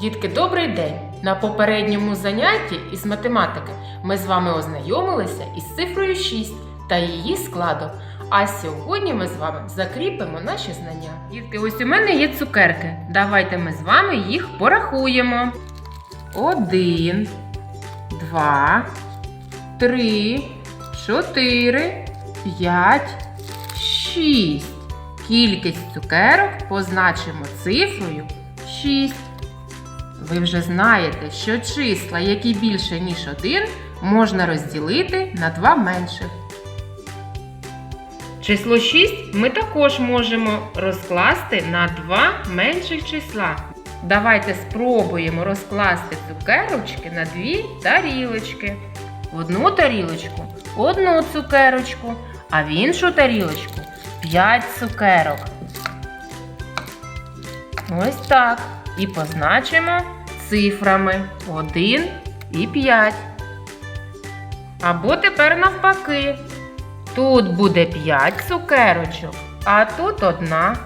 Дітки, добрий день! На попередньому занятті із математики ми з вами ознайомилися із цифрою 6 та її складом. А сьогодні ми з вами закріпимо наші знання. Дітки, ось у мене є цукерки. Давайте ми з вами їх порахуємо. Один, два, три, чотири, п'ять, шість. Кількість цукерок позначимо цифрою 6. Ви вже знаєте, що числа, які більше, ніж 1, можна розділити на два менших. Число 6 ми також можемо розкласти на два менших числа. Давайте спробуємо розкласти цукерочки на дві тарілочки. В одну тарілочку одну цукерочку, а в іншу тарілочку 5 цукерок. Ось так. І позначимо цифрами 1 і 5. Або тепер навпаки. Тут буде 5 цукерочок, а тут одна.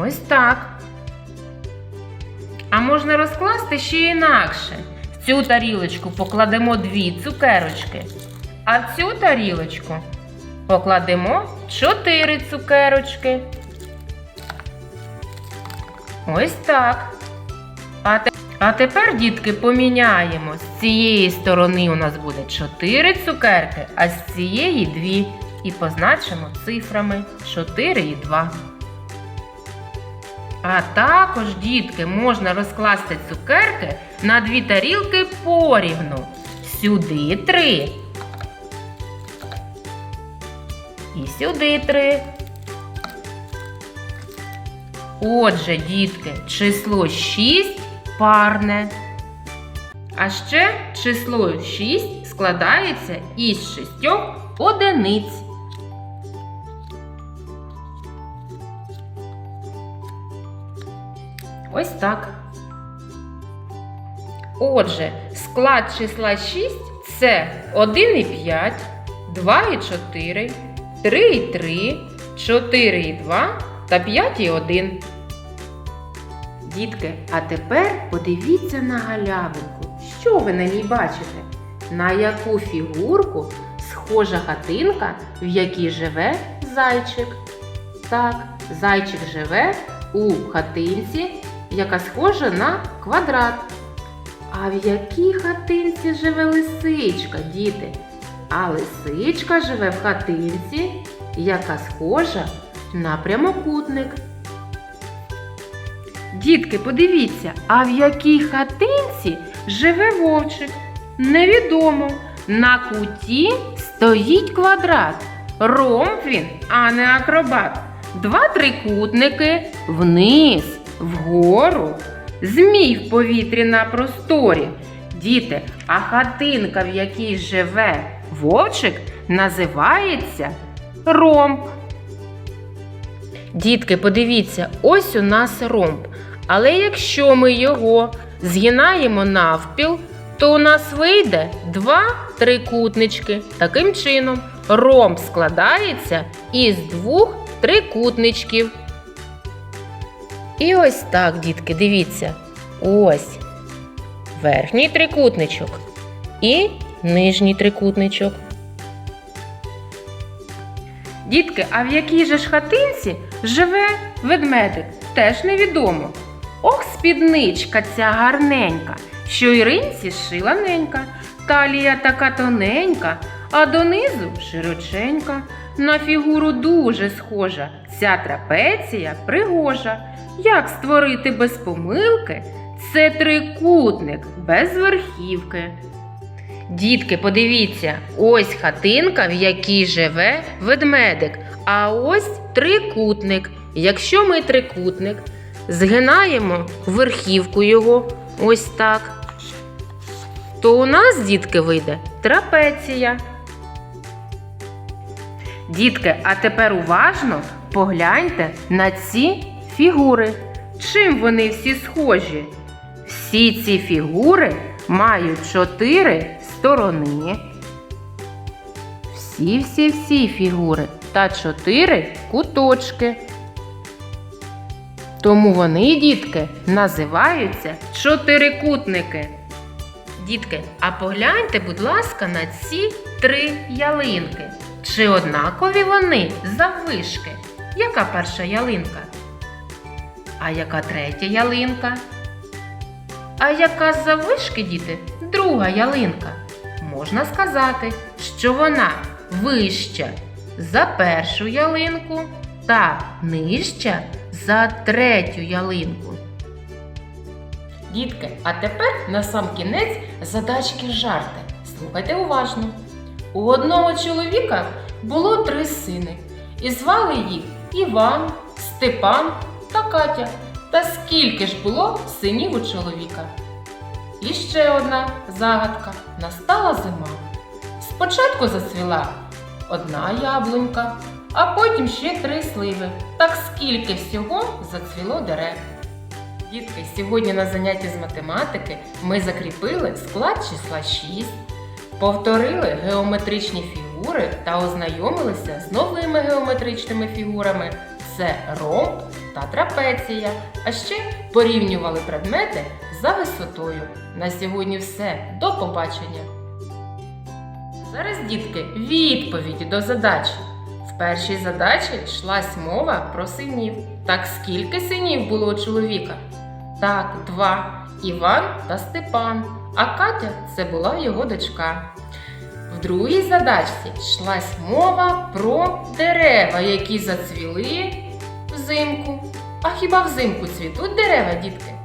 Ось так. А можна розкласти ще інакше. В цю тарілочку покладемо дві цукерочки, а в цю тарілочку покладемо 4 цукерочки. Ось так. А, те- а тепер, дітки, поміняємо. З цієї сторони у нас буде 4 цукерки, а з цієї 2. І позначимо цифрами 4 і 2. А також, дітки, можна розкласти цукерки на дві тарілки порівну. Сюди 3. І сюди 3. Отже, дітки, число 6 парне. А ще число 6 складається із шістьох одиниць. Ось так. Отже, склад числа 6 це 1 і 5, 2 і 4, 3 і 3, 4 і 2 та 5 і 1. Дітки, а тепер подивіться на галявинку. Що ви на ній бачите? На яку фігурку схожа хатинка, в якій живе зайчик? Так, зайчик живе у хатинці, яка схожа на квадрат. А в якій хатинці живе лисичка, діти? А лисичка живе в хатинці, яка схожа на прямокутник. Дітки, подивіться, а в якій хатинці живе вовчик? Невідомо. На куті стоїть квадрат. Ромб він, а не акробат. Два трикутники вниз, вгору. Змій в повітрі на просторі. Діти, а хатинка, в якій живе вовчик, називається ромб. Дітки, подивіться, ось у нас ромб. Але якщо ми його згинаємо навпіл, то у нас вийде два трикутнички. Таким чином, ромб складається із двох трикутничків. І ось так, дітки, дивіться. Ось верхній трикутничок і нижній трикутничок. Дітки, а в якій же ж хатинці живе ведмедик? Теж невідомо. Ох, спідничка ця гарненька, що Іринці шила ненька, талія така тоненька, а донизу широченька. На фігуру дуже схожа, ця трапеція пригожа. Як створити без помилки? Це трикутник без верхівки. Дітки, подивіться, ось хатинка, в якій живе ведмедик. А ось трикутник. Якщо ми трикутник згинаємо верхівку його ось так, то у нас, дітки, вийде трапеція. Дітки, а тепер уважно погляньте на ці фігури. Чим вони всі схожі? Всі ці фігури мають чотири сторони. Всі-всі-всі фігури та чотири куточки. Тому вони, дітки, називаються чотирикутники. Дітки, а погляньте, будь ласка, на ці три ялинки. Чи однакові вони заввишки? Яка перша ялинка? А яка третя ялинка? А яка заввишки, діти? Друга ялинка. Можна сказати, що вона вища за першу ялинку та нижча за третю ялинку. Дітки, а тепер на сам кінець задачки жарти. Слухайте уважно. У одного чоловіка було три сини, і звали їх Іван, Степан та Катя. Та скільки ж було синів у чоловіка? І ще одна загадка. Настала зима. Спочатку зацвіла одна яблунька, а потім ще три сливи. Так скільки всього зацвіло дерев. Дітки, сьогодні на занятті з математики ми закріпили склад числа 6, повторили геометричні фігури та ознайомилися з новими геометричними фігурами. Це ромб та трапеція, а ще порівнювали предмети за висотою. На сьогодні все. До побачення! Зараз, дітки, відповіді до задачі. В першій задачі йшлась мова про синів. Так скільки синів було у чоловіка? Так, два. Іван та Степан. А Катя це була його дочка. В другій задачці йшлась мова про дерева, які зацвіли взимку. А хіба взимку цвітуть дерева, дітки?